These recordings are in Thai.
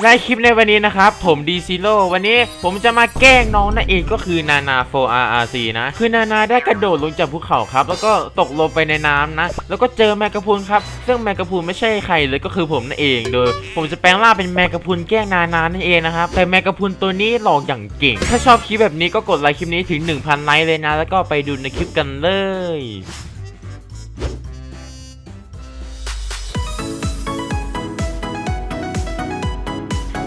ในคลิปในวันนี้นะครับ ผมดีซิโร่วันนี้ผมจะมาแกล้งน้องนั่นเองก็คือนานา 4RRC นะ คือนานาได้กระโดดลงจากภูเขาครับ แล้วก็ตกลงไปในน้ำนะ แล้วก็เจอแมงกะพรุนครับ ซึ่งแมงกะพรุนไม่ใช่ใครเลยก็คือผมนั่นเอง โดย ผมจะแปลงร่างเป็นแมงกะพรุนแกล้งนานานั่นเองนะครับ แต่แมงกะพรุนตัวนี้หลอกอย่างเก่ง ถ้าชอบคลิปแบบนี้ก็กดไลค์คลิปนี้ถึง 1,000 ไลค์เลยนะ แล้วก็ไปดูในคลิปกันเลย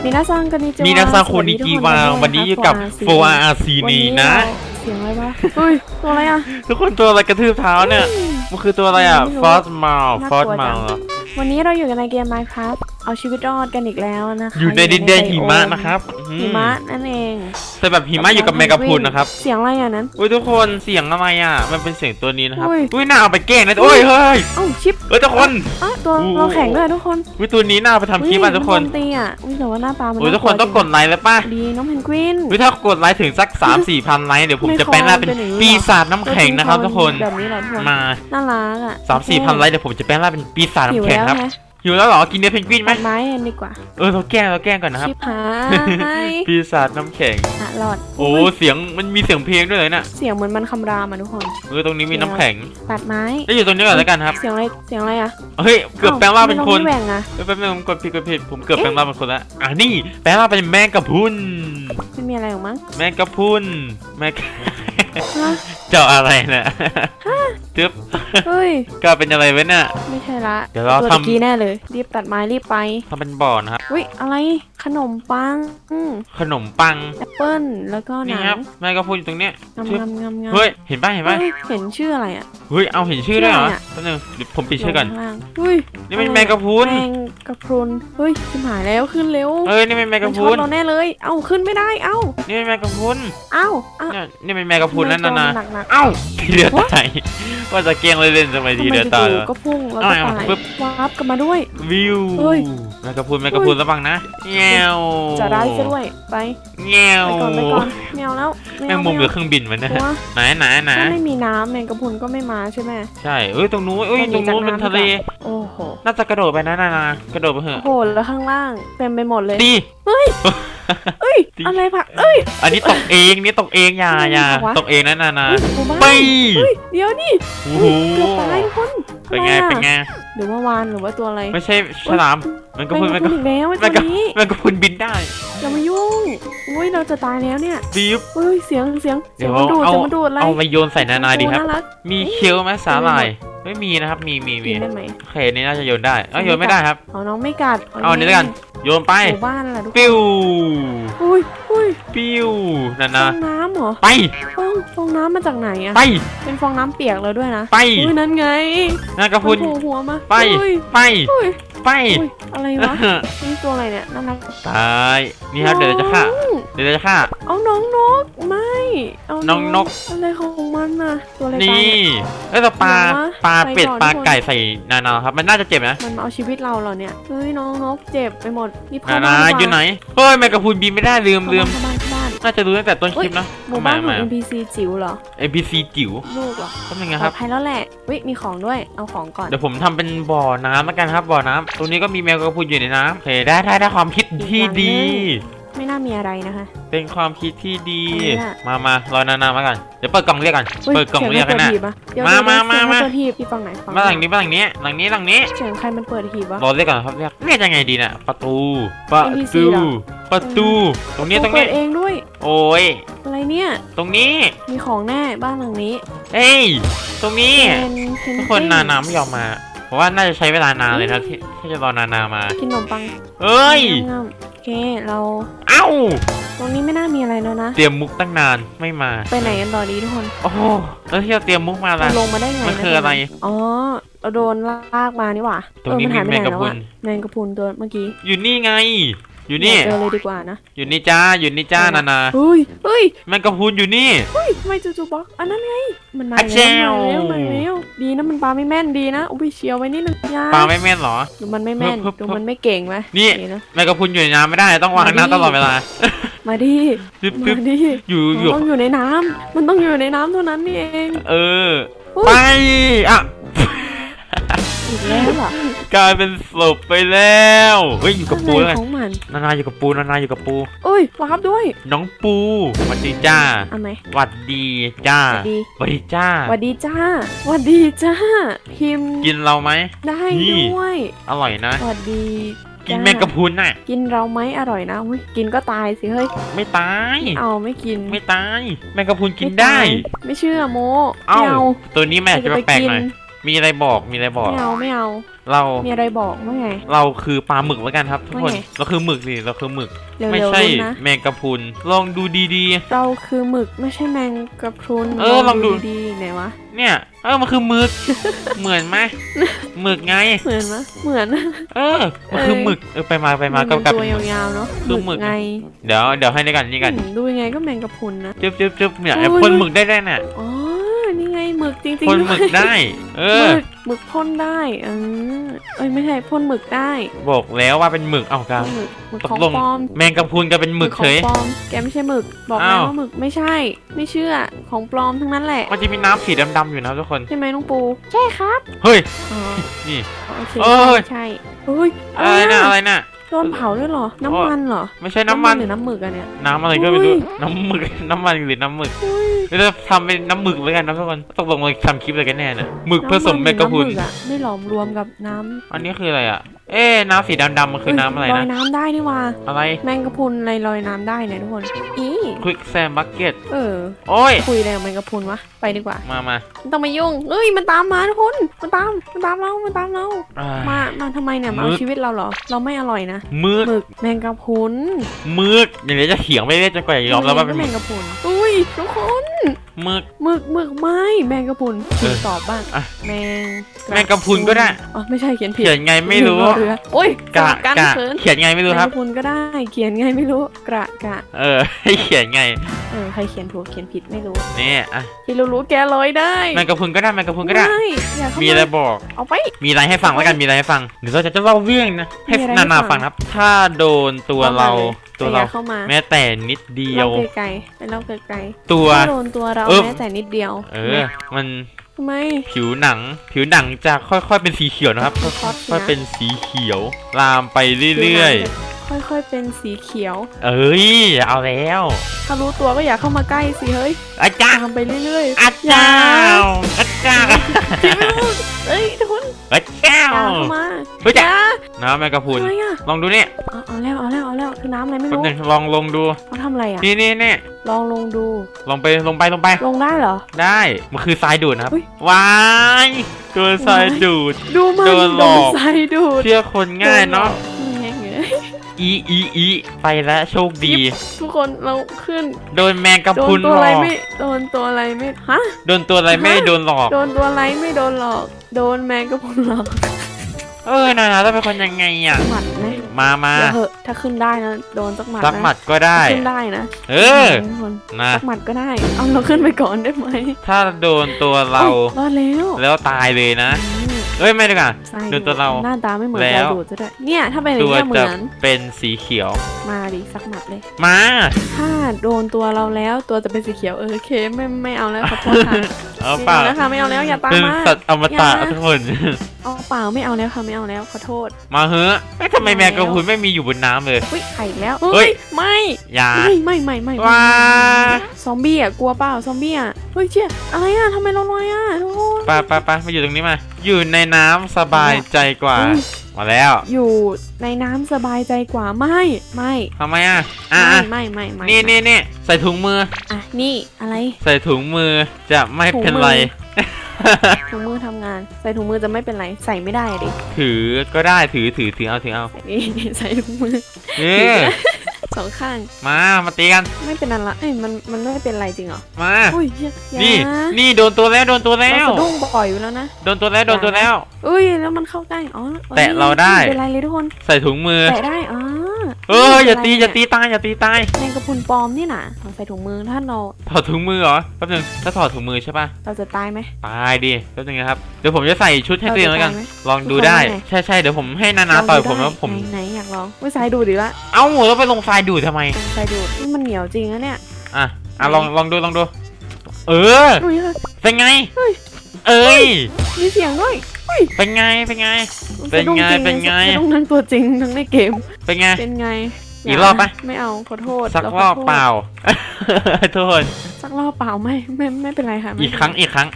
มีนาซังกันนิจิวะมีนาซังโคนิจิวาวันนี้อยู่กับ 4RRC นี้นะ เสียงอะไรวะเฮ้ยตัวอะไรอะ ทุกคนตัวอะไรกระทืบเท้าเนี่ย มันคือตัวอะไรอะไม่รู้ฟอสมาน่ากฟลัอวสจัมางวันนี้เราอยู่กันในเกม Minecraft เอาชีวิตรอดกันอีกแล้วนะคะอยู่ในดินแดนหิมะไบโอนะครับอืมหิมะนั่นเองแต่แบบหิมะอยู่กับแมงกะพรุนนะครับเสียงอะไรอะนั้น อุ้ยทุกคนเสียงอะไรอะ มันเป็นเสียงตัวนี้นะครับอุ้ย อุ้ยน่าเอาไปแกล้งนะโอ้ยเฮ้ยเอ้าชิปเอ้ยทุกคนอะตัวอู้เราแข็งด้วยทุกคนอุ้ยตัวนี้น่าเอาไปทำคลิปอะทุกคนมัโดตีอะอุ้ยแต่ว่าหน้าตามันอุ้ยทุกคนากลัวต้องกดไลค์แล้วป่ะดีน้องเพนกวิน อุ้ยถ้ากดไลค์ถึงสัก 3 4พันไลค์เดี๋ยวผมไม่จะแปลงร่างเป็นคอเป็นอย่างนี้ปีศาจน้ำแข็งนะครับทุกคนแบบนี้แหละทุกคนมาน่ารักอะ3 4พันไลค์เดี๋ยวผมจะแปลงร่างเป็นปีศาจหิวน้ำแข็งแล้วครับนะ หิวแล้วเหรอ กินเนื้อเพนกวินไหม ตัดไม้กันดีกว่าเออเราแกล้งเราแกล้งก่อนนะครับ ชิปหาย ปีศาจน้ำแข็ง อะหลอดโอ้เสียงมันมีเสียงเพลงด้วยเลยน่ะเสียงเหมือนมันคำรามอะทุกคน เออตรงนี้มีน้ำแข็งตัดไม้ ได้อยู่ตรงนี้ก่อนแล้วกันครับ เสียงอะไร เสียงอะไรอะเฮ้ยเกือบแปลงร่างเป็นคนอ้วทำไมเราไม่แบ่งอะเอ้ยแป๊บนึงผมกดผิดกดผิดผมเกือบแปลงร่างเป็นคนละอะนี่แปลงร่างเป็นแมงกะพรุนไม่มีอะไรหรอกมั้งแมงกะพรุนแมงฮะเจ้าอะไรเนี่ย จึ๊บเฮ้ย ก็เป็นอะไรไว้เนี่ย ไม่ใช่ละเดี๋ยวเราตัวทำตะกี้แน่เลย รีบตัดไม้รีบไปทำเป็นบ่อนะครับ อุ้ยอะไรขนมปังอืมขนมปัง แอปเปิ้ลแล้วก็หนี่นัครับงแมงกะพรุนอยู่ตรงเนี้ยงามชึบงามงามงามเฮ้ย เห็นป่ะเห็นป่ะเฮ้ยเห็นชื่ออะไรอะ เฮ้ย เอาเห็นชื่อด้วยเหรอชื่ออะไรอะ แป๊บนึงเดี๋ยวผมปิดชื่อก่อนข้างล่างอุ้ยนี่เป็นอไรแมงกะพรุนแมงกะพรุนเฮ้ยชิมหายแล้วขึ้นเร็วเอ้ย นี่เป็นแมงมักะนพช็อรุตนเราแน่เลย เอ้าขึ้นไม่ได้เอ้านี่เป็นแมงกะพรุนเอ้าเอ้าเนี่ยนี่เป็นแมงกะพรุนนั่นนะนะหนักหนักๆเอ้าทีเดียวตาย ว่าจะเกลียงเล่นๆทำไมทำทีไมเดียวตายจู่วะๆก็พุ่งแล้วก็เอาตายปึ๊บวาร์ปกลันมาด้วย วิวเฮ้ยแมงกะพรุนแมงกะพรุนระวังนะแง่วจะได้ซะด้วยไปแง่วไปก่อนไปก่อนแมวแล้วแมงมุมหรือเครื่องบินมันเพเนี่ยราะว่าไหนไหนไหนถ้าไม่มีน้ำแมงกะพรุนก็ไม่มาใช่ไหมใช่เอ้ยตรงนู้นเอ้ยมันตมีรงนู้นจากเป็นน้ำทะเลโอ้โหน่าจะกระโดดไปนะนานากระโดดไปเถโอ้อะโหแล้วข้างล่างเต็มไปหมดเลยดีเฮ้ย เอ้ยจริงอะไรผักเอ้ย อันนี้ตกเองนี่ตกเองอย่าทำไมอย่าวะตกเองนะนานาเฮ้ยหมู่บ้านไปเฮ้ยเดี๋ยวนี่โอ้โหเกือบตายทุกคนเป็นไงทำมอะเป็นไงหรือว่าวานหรือว่าตัวอะไร ไม่ใช่ฉลามแมงกะพรุนแมแมงงกะพกะรุนอีกแล้วไอ้แมตัวงกะนี้แมงกะพรุนบินได้อย่ามายุ่งอุ้ยเราจะตายแล้วเนี่ยบีบเฮ้ยเสียงเสียงเสีเดี๋ยยงวมันดูดเอาเสียงมันดูดอะไรเอามาโยนใส่นานาดีครับโอ้น่ารักมีเคี้ยวไหมสาหร่าย ไม่มีนะครับ มีมีกิมีนได้ไหมโอเคนี่น่าจะโยนได้เอ้ยโยนไม่ได้ครับเอาน้องไม่กัดเอาอันนี้แล้วกัน โยนไปหมู่บ้านแหละทุกคนปิ้วอุ้ยอุ้ยปิ้วนั่นฟอนะงน้ำเหรอไปฟองฟองน้ำมาจากไหนอะไป เป็นฟองน้ำเปียกแล้วด้วยนะไป อุ้ยนั่นไงนางกระพุนมันโผล่หัวมาไปอุ้ยไปอุ้ยไปอุ้ยอะไรวะนี่ตัวอะไรเนี่ยน่ารักตายนี่ครับเดี๋ยวเราจะฆ่าน้องเดี๋ยวเราจะฆ่าเอาน้องนกไม่ เอาน้องนก อะไรของมันน่ะตัวอะไรตายนี่เนี่ยเอ้ยแต่ปลาเดี๋ยวนะปลาไปเป็ดก่อนปลาทุกคนไก่ใส่นานาครับ มันน่าจะเจ็บนะมันมาเอาชีวิตเราเหรอเนี่ยเฮ้ยน้องนกเจ็บไปหมดรีบนาเข้านาบ้านดีกว่าอยู่ไหนเฮ้ยแมงกะพรุนบินไม่ได้ลืมลืมเข้าบ้านเข้าบ้านน่าจะรู้ตั้งแต่ต้นคลิปนะหมู่บ้านของมา NPC จิ๋วเหรอ NPC จิ๋วลูกเหรอทำยังไงปคลอรับดภัยแล้วแหละเฮ้ยมีของด้วยเอาของก่อนเดี๋ยวผมทำเป็นบ่อน้ำแล้วกันครับบ่อน้ำตรงนี้ก็มีแมวกระพรุนอยู่ในน้ำโอเคได้ได้ได้ความคิดที่ดี ไม่น่ามีอะไรนะคะ เป็นความคิดที่ดีอันนี้อะ มามารอนานๆมากันเดี๋ยวเปิดกล่องเรียกกันฮ้ยเปิดกล่องเรียกกันสีนะงใครเปิดหีบอะเดี๋ยวมาเดี๋ยวมามาเสียงใครมาเปิดหีบที่ฝั่งไหนฝั่งมาหลังนี้มาหลังนี้ หลังนี้หลังนี้ เสียงใครมันเปิดหีบวะ รอเรียกก่อนครับเรียกเรียกยังไงดีน่ะประตู ประ NPC ตู เหรอ ประตู ตรงนี้ตรงเปินี้ดเองด้วย โอ้ยอะไรเนี่ย ตรงนี้ มีของแน่บ้านหลังนี้เฮ้ยตรงนี้ เป็นเพนทุกคนนานาไม่ยอมมาเพราะว่าน่าจะใช้เวลานานเลยนะที่ที่จะรอนานามา กินขนมปังเอ้ย งามๆโอ เคเราเอ้า ตรงนี้ไม่น่ามีอะไรแล้วนะ เตรียมมุกตั้งนานไม่มา ไปไหนกันต่อดีทุกคนโอ้โหแล้วที่เราเตรียมมุกมาเราล่ะลงมาได้ไงมันนะคืออะไร อ๋อเราโดนลากมานี่หว่าตรงนี้เออมันหายไปมีไหนแมงกะแล้วพรุอะนแมงกะพรุนตัวเมื่อกี้ อยู่นี่ไง อยู่นี่ เจอเลยดีกว่านะอยู่นี่จ้า อยู่นี่จ้านานาเฮ้ยเฮ้ยแมงกะพรุนอยู่นี่ เฮ้ยทำไมจู่ๆบล็อกอันนั้นไง มันมาอะแจ้แล้ววมาแล้วมาแล้วดีนะมันปลาไม่แม่นดีนะ อุ้ยเชียวไว้นิดนึงยาปลาไม่แม่นเหรอ ดูมันไม่แม่นเพิ่มดูเพิ่มมันไม่เก่งไหมนี่นะแมงกะพรุนอยู่ในน้ำไม่ได้ต้องวางมาดิน้ำตลอดเวลา มาดิปึ๊บมาปึ๊บดิ อยู่มันอยู่ต้องอยู่ในน้ำมันต้องอยู่ในน้ำเท่านั้นนี่เอง เอออุ๊ยไป อะอีกแล้วเหรอก กลายเป็นศพไปแล้วเฮ้ยอยู่กับปูแล้วไงของมันนานาอยู่กับปูนานาอยู่กับปูเอ้ยรับด้วยน้องปูสวัสดีจ้าเอาไหม หวัดดีจ้าหวัดดี หวัดดีจ้า หวัดดีจ้าหวัดดีจ้าพิมพ์กินเราไหม ได้นี่ ด้วยอร่อยนะ หวัดดีกินจ้าแมงกะพรุนน่ะ กินเราไหมอร่อยนะอุ้ยกินก็ตายสิเฮ้ยไม่ตาย เอาไม่กินไม่ตาย แมงกะพรุนกินม่ได้ตายไม่เชื่อโมเอ้า ไม่เอาตัวนี้แม่จะไปแปลกกิๆหน่อย มีอะไรบอกมีอะไรบอก ไม่เอาไม่เอาเรา มีอะไรบอกว่าไง เราคือปลาหมึกแล้วกันครับ ทุกคน ว่าไงเราคือหมึกสิเราคือหมึก เร็วไม่ๆใช่ลุ้นนะ แมงกะพรุน ลองดูดีเราคือหมึกไม่ใช่แมงกะพรุนเออลองดู ดีๆไหนวะๆเนี่ย เออ มันคือหมึก เหมือนไหมหมึกไง เหมือนมะเหมือน เออ มันคือหมึก เออ ไปมาไปมาก็นกลายตัเป็วนหมึก ยาวๆเนาะคือหมึก ไงเดี๋ยว เดี๋ยวให้ด้วยกันนี่กัน อืมดูยังไงก็แมงกะพรุนนะจึ๊บจึ๊บจึ๊บเนี่ยโอ้ยไอ้พ่นหมึกได้ได้น่ะ อ๋อนี่ไง หมึกจริงๆพ่นด้วยหมึกได้ เอหอ มึกหมึกพ่นได้เออเอ้ยไม่ใช่พ่นหมึกได้บอกแล้วว่าเป็นหมึกเอากาพ่นหมึกหมึกตขอกงลงปลอมแมงกะพรุนก็เป็นหมึกขเฉองย ปลอมแกไม่ใช่หมึก บอกแล้วอ้าว ว่าหมึกไม่ใช่ ไม่เชื่อของปลอมทั้งนั้นแหละมันจะมีน้ำสีดำๆอยู่นะทุกคน ใช่ไหมน้องปูใช่ครับเฮ้ยอ๋อนี่โอเคเอ้ย ใช่เฮ้ยอะไรนะอะไรนะโดนเผาด้วยเหรอ น้ำมันเหรอ ไม่ใช่น้ำมันหรือน้ำหมึกอะเนี่ย น้ำอะไรก็ไม่รู้อุ้ยน้ำหมึก น้ำมันหรือน้ำหมึกเราจะทำเป็นน้ำหมึกเหมือนกันนะทุกคนตกลงเราทำคลิปอะไรกันแน่เนี่ยหมึกผสมแมงกะพรุนน้ำมันหรือน้ำหมึกอะไม่หลอมรวมกับน้ำ อันนี้คืออะไรอะ เอ๊ะน้ำสีดำๆมันคือน้ำอะไรลอนะยน้ำได้นี่ว่า อะไรแมงกะพรุนอะไรลอยน้ำได้เนี่ยทุกคน อีควิกแซมบักเก็ตเออ โอ้ย คุยอะไรกับแมงกะพรุนวะ ไปดีกว่ามามาไม่ต้องมายุ่งเอ้ย มันตามมาทุกคน มันตาม มันตามเรา มันตามเรา อ่า มา มาทำไมเนี่ย มาเอามึก ชีวิตเราเหรอ เราไม่อร่อยนะหมึกหมึกแมงกะพรุนหมึกอย่างนี้จะเถียงไม่ได้จนกว่าจะยอมรับว่าเป็นก็หแมมึกงกะพรุน อุ้ยทุกคน หมึก หมึกหมึกไม่แมงกะพรุนเอคุณอตอบบ้างอะแมงแมงกะพรุนก็ได้ อ๋อไม่ใช่เขียนผิดเขียนไงไม่รู้เรือโอ้ยกะสลับกันกะเขินเขียนไงไม่รู้ครับแมงกะพรุนก็ได้ เขียนไงไม่รู้กระกะ เออให้เขียนไงเออใครเขียนถูกเขียนผิดไม่รู้นี่อะที่รู้รู้ๆแกลอยได้แมงกะพรุนก็ได้แมงกะพรุนก็ได้ไม่อย่าเข้ามีมีอะไรบอก เอาไป มีอะไรให้ฟังแล้วกันมีอะไรให้ฟังเดี๋ยวเราจะเล่าเรื่องนะให้มีอะไรให้นานาฟัฟังงนะครับ ถ้าโดนตัวเรา ตัวอเราย่าเข้ามาแม้แต่นิดเดียวเล่าไกลๆไปเล่าไกลตัวๆถ้าโดนตัวเราเออแม้แต่นิดเดียว เออ มันทำไมผิวหนัง ผิวหนังจะค่อยๆเป็นสีเขียวนะครับมันช็อตค่อยนะๆเป็นสีเขียว ลามไปเรื่อยค่อยๆเป็นสีเขียวๆเอ้ยเอาแล้วถ้ารู้ตัวก็อย่าเข้ามาใกล้สิเฮ้ยอาจารย์ตามไปเรื่อยๆอาจารย์ อาจารย์พี่ไม่รู้เอ้ยทุกคนอาจารอย่าย์เข้ามาเฮ้ยอจ้ะย่าน้ำแมงกะพรุนทำไมอะลองดูนี่เอาเอาแล้วเอาแล้วเอาแล้วคือน้ำอะไรไม่แป๊บรู้นึงลองลงดู เขาทำอะไรอะนี่นี่นี่ลองลงดู ลงไปลงไปลงไป ลงได้เหรอ ได้ มันคือทรายดูดนะครับอุ๊ย ว้ายตัวทรายดูด ดูมันโดนหลอกใส่ดูด เชื่อคนง่ายเนาะแง่เงย อีอีอีไปแล้วโชคดี ทุกคนเราขึ้น โดนแมงกะโดพรุนนตัวหลอะไรอกไม่โดนตัวอะไรไม่ฮะ โดนตัวอะไรไม่ได้โดนหลอก โดนตัวอะไรไม่โดนหลอก โดนแมงกะพรุนหลอกเออนานาต้องเป็นคนยังไงอะ หมัดนะมามาเดี๋ยวเหอะถ้าขึ้นได้นะโดนสักหมัดสักนะหมัดก็ได้ ขึ้นได้นะเออทุกคนนะสักหมัดก็ได้ เอาเราขึ้นไปก่อนได้ไหมถ้าโดนตัวเรารอดแล้วแล้วตายเลยนะ อืม เอ้ยไม่ดีกว่าใส่โดนตัวเรา หน้าตาไม่เหมือนแล้ใจวดูดซะด้วยเนี่ยถ้าเป็นอย่าตังวเงี้ยเหมืจะอนเป็นสีเขียว มาดิสักหมัดเลย มาถ้าโดนตัวเราแล้วตัวจะเป็นสีเขียวเออโอเคไม่ไม่เอาแล้วขอโทษค่ะเอาไม่เปล่าเอาแล้วค่ะไม่เอาแล้วอย่าตามเป็นมาสัตว์อมตะอย่าทุกคน เอาเปล่าไม่เอาแล้วค่ะไม่เอาแล้วขอโทษ มาเฮ้อะเอ้ยทำไมแมงกะพรุนไม่มีอยู่บนน้ำเลย อุ้ยไข่อีกแล้วเฮ้ย ไม่ อย่า ไม่ไม่ไม่ไม่ไม่ว้า ซอมบี้อะกลัวเปล่าซอมบี้อะ เฮ้ยเชี่ยอะไรอะทำไมเราลอยอะทุกคนไปไปไปมาอยู่ตรงนี้มา อยู่ในน้ำสบายใจกว่าอืมมาแล้วอยู่ในน้ำสบายใจกว่าไม่ไม่ทำไมอะอะไม่อะไม่ไม่ไม่นี่นี่นี่ใส่ถุงมือ อะนี่อะไร ใส่ถุงมือจะไม่เป็นถุงมือไรถุงมือทำงาน ใส่ถุงมือจะไม่เป็นไรใส่ไม่ได้อะดิถือก็ได้ถือถือถือเอาถือเอา นี่ใส่ถุงมือ เอ๊ะ สองข้าง มามาตีกัน ไม่เป็นอะไรเอ้ยมันมันไม่เป็นไรจริงเหรอมา อุ้ยเหี้ยอย่านี่นี่โดนตัวแล้วโดนตัวแล้เราว สะดุ้งบ่อยอยู่แล้วนะโดนตัวแล้วโดนตัวแล้ว อุ้ยแล้วมันเข้าใกล้อ๋ออ้ยแตะเราได้ ม่เป็นไรเลยทุกคนใส่ถุงมือ แตะได้อ๋อเอออย่าตีไม่อย่าเป็นไรตีตายอย่าตีตายแมงกะพรุนปลอมนี่น่ะเราใส่ถุงมือถ้าเราถอดถุงมือเหรอแป๊บนึงถ้าถอดถุงมือใช่ป่ะเราจะตายไหม ตายดิแป๊บนึงนะครับเดี๋ยวผมจะใส่ชุดให้ตัวเองแล้วกันเราจะตายไหมลองดูได้ ทุกคนว่าไง ใช่ใช่เดี๋ยวผมให้นานาต่อยผมแล้วผมไหนไหนอยากลองไม่ใส่ดูดิละเอ้าแล้วไปลงทรายดูดทำไมใส่ดูดนี่มันเหนียวจริงนะเนี่ย อะอะลองลองดูลองดู เอออุ้ยเฮ้ยเป็นไง เฮ้ยเอ้ยมีเสียงด้วยเอุ้ยเป็นไงเป็นไง เป็นไงสะดุ้จริเป็นไงสะดุ้งทั้งตัวจริงทั้งในเกม เป็นไงเป็นไงอีกรอบปะไม่เอาขอโทษสักเรารขอบโทษเปล่าโทษสักรอบเปล่าไม่ไม่ไม่เป็นไรค่ะไม่อีกเป็นครั้งไรอีกครั้ง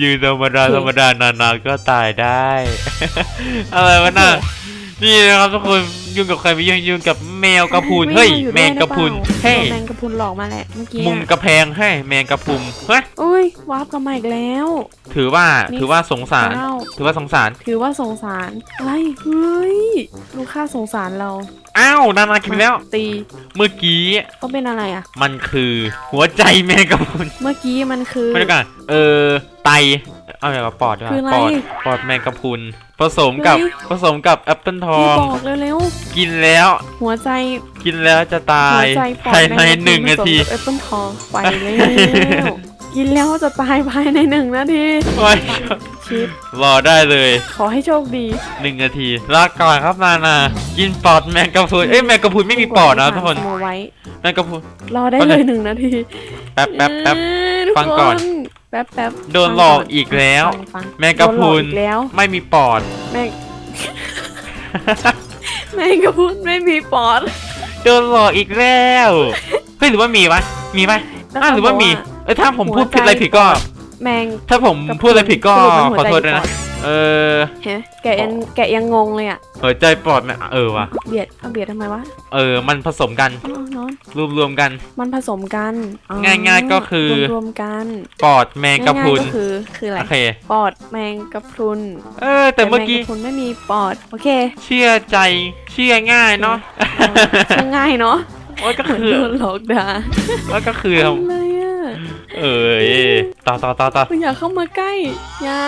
ยืนธรรมดาธรรมดานานๆก็ตายได้ อะไรวะน่ะนี่นะครับทุกคนยุ่งกับใครไม่ยุ่งยุ่งกับแมวกระพุนไม่เฮ้ยอาอยู่แมงกระพุนได้หรือเปล่าเฮ้ยโดนแมงกระพุนหลอกมาแหละเมื่อกี้มุมอะกระแพงให้แมงกระพุมเฮ้ยอุ้ยวาร์ปกลับมาอีกแล้ว ถือว่านี่ถือว่าสงสารเล่าถือว่าสงสาร ถือว่าสงสารอะไรเฮ้ยลูกค้าสงสารเรา อ้าว นานากินแล้ว ตีเมื่อกี้ก็เป็นอะไรอะ มันคือหัวใจแมงกะพรุนเมื่อกี้มันคือ ไม่ได้กันเออไต เอาอย่างกับปอดดีกคืออะไรว่าปอดปอดแมงกะพรุนผสมกับเฮ้ย ผสมกับแอปเปิลทอพี่งบอกเร็วกินแล้ว ๆหัวใจกินแล้วจะตาหัวยใจปอดภายในแมกะพรุหนึ่งนาทีผสมกับแอปเปิลทองไปแล้วกินแล้วจะตายภายในหนึ่งนาที โอ้ย ชิป รอได้เลยขอให้โชคดี หนึ่งนาทีลาก่อนครับนานากินปอดแมงกะพรุนเอ้ยแมงกะพรุนไม่มีปอดนะทุกคนสโนไว้ แมงกะพรุน รอได้แป๊บเลนึยงหนึ่งนาทีแป๊บแป๊บแป๊บ เอ้ยทุฟังก่อนแป๊บแป๊บโดนหลอกอีกแล้ว ฟังฟังแมงกะพรุน โดนหลอกอีกแล้วไม่มีปอด แมง แมงกะพรุนไม่มีปอดโดนหลอกอีกแล้ว เฮ้ยหรือว่ามีวะมีไหมแล้วอ่าเขาหรือว่ามีบอกเออถ้าผมหัวพูดผิดใจอะไรผิดก็ แมง ถ้าผมกับพูดอะไรผิดก็สรุปเป็นหัวขอโทษใจด้วยนะปอดเออเฮ้แกะยังแกะยังงงเลยอะหัวใจปอดเนี่ยเออวะเบียดเอาเบียดทำไมวะเออ มันผสมกันอ๋อเนอนรวมรวมๆกัน มันผสมกันอ๋อง่ายๆก็คือ รวมๆกันปอดแมงกะพรุนง่ายๆก็คือคืออะไรโอเค ปอดแมงกะพรุนเออ แต่เมื่อกี้แมงกะพรุนไม่มีปอดโอเคเชื่อใจเชื่อง่ายเนาะเชื่อง่ายเนาะ โอ้ยก็เหมือนคือโดนหลอกด่าว่าก็คือ อะไรอะ เอ้ยต่อต่อต่อต่ออย่าเข้ามาใกล้อย่า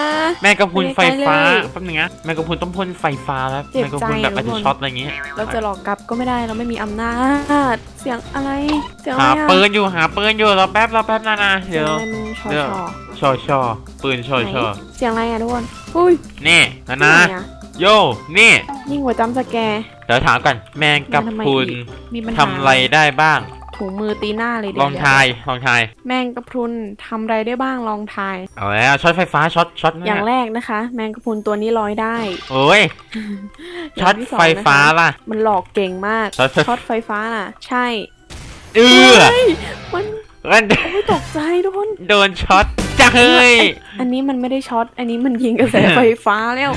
แมงกะพรุนไฟฟ้าไปเลยแป๊บนึงนะแมงกะพรุนต้องพ่นไฟฟ้าแล้วเจ็บแมงกะพรุนแบบใจอาจจะทุกคน ช็อตอะไรอย่างเงี้ยเราจะหลอกกลับก็ไม่ได้เราไม่มีอำนาจ เสียงอะไร เสียงอะหาไรอะปืนอยู่หาปืนอยู่รอแป๊บรอแป๊บนะนะเสียเดี๋งยวอะไรมันชอเดี๋ยวชอชอชอปืนชอชอไหนเสียงอะไรอะทุกคนอุ้ยนี่นะนะไหอโยนี่ยิ่งกว่าจำสแกร์ เดี๋ยวถามก่อนแมงกะพรุนมีปัญหาทำอะไรได้บ้าง ถุงมือตีหน้าเลยเดี๋ลวองทายลองทาย แมงกะพรุนทำอะไรได้บ้างลองทาย เอาแล้วช็อตไฟฟ้าช็อตช็อตอย่างเนี่ยแรกนะคะ แมงกะพรุนตัวนี้ลอยได้ โอ้ยย่ช็องตที่สงไฟฟ้านะคะล่ะ มันหลอกเก่งมากช็อตไฟช็อตไฟฟ้าน่ะ ใช่ เออเฮ้ยมันมันไม่ตกใจทุกคนโดนช็อตจ้าเฮ้ยอันนี้มันไม่ได้ช็อตอันนี้มันยิงกระแสไฟฟ้าแล้ว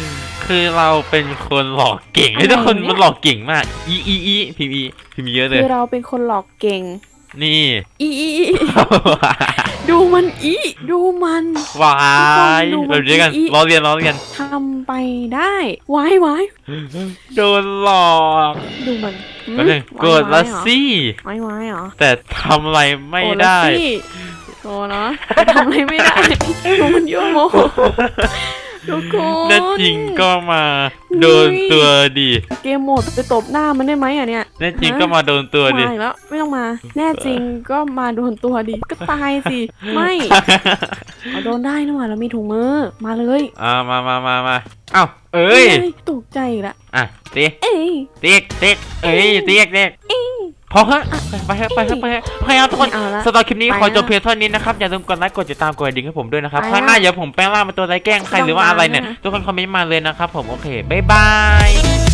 คือเราเป็นคนหลอกเก่งอะไรไอ้ทุกคนเนี่ยมันหลอกเก่งมาก อีอีอีพิมพ์อีพิมพ์เยอะเลย คือเราเป็นคนหลอกเก่ง นี่ อีอีอีดูมันอีดูมันวายดูแบมันบนี้กันอีล้อเลียนล้อเลียนทำไปได้วายวายโดนหลอกดูมันหืมแล้วนึงวายโกรธละวายเหรอสิวายวายเหรอแต่ทำอะไรไม่โกรธละได้สิโกรธเนาะทำอะไรไม่ได้ดูมันยั่วโมโห ทุกคนแน่จริงก็มาโดนตัวดีเกมโหมดไปตบหน้ามันได้ไหมอะเนี่ยแน่จริงก็มาโดนตัวดิมาอีกแล้วไม่ต้องมา แน่จริงก็มาโดนตัวดิก็ตายสิ ไม่เอาโดนได้นะว่าเรามีถุงมือมาเลยอ่ามามามามาเอ้าเอ้ยฮ้ตกใจอีกละอะตีเอ้ยตีตีเอ้ยตีตี พอเถอะไปเถอะไปเถอะไปเถอะโอเคครับทุกคนไม่เอาละสำหรับคลิปนี้ไปขอจบละเพียงเท่านี้นะครับอย่าลืมกดไลค์กดติดตามกดกระดิ่งให้ผมด้วยนะครับไปละข้างหน้าเดี๋ยวผมแปลงร่างเป็นตัวอะไรแกล้งใครต้องหรือว่าอะไรเนี่ยมานะ ทุกคนคอมเมนต์มาเลยนะครับผมโอเคบ๊ายบาย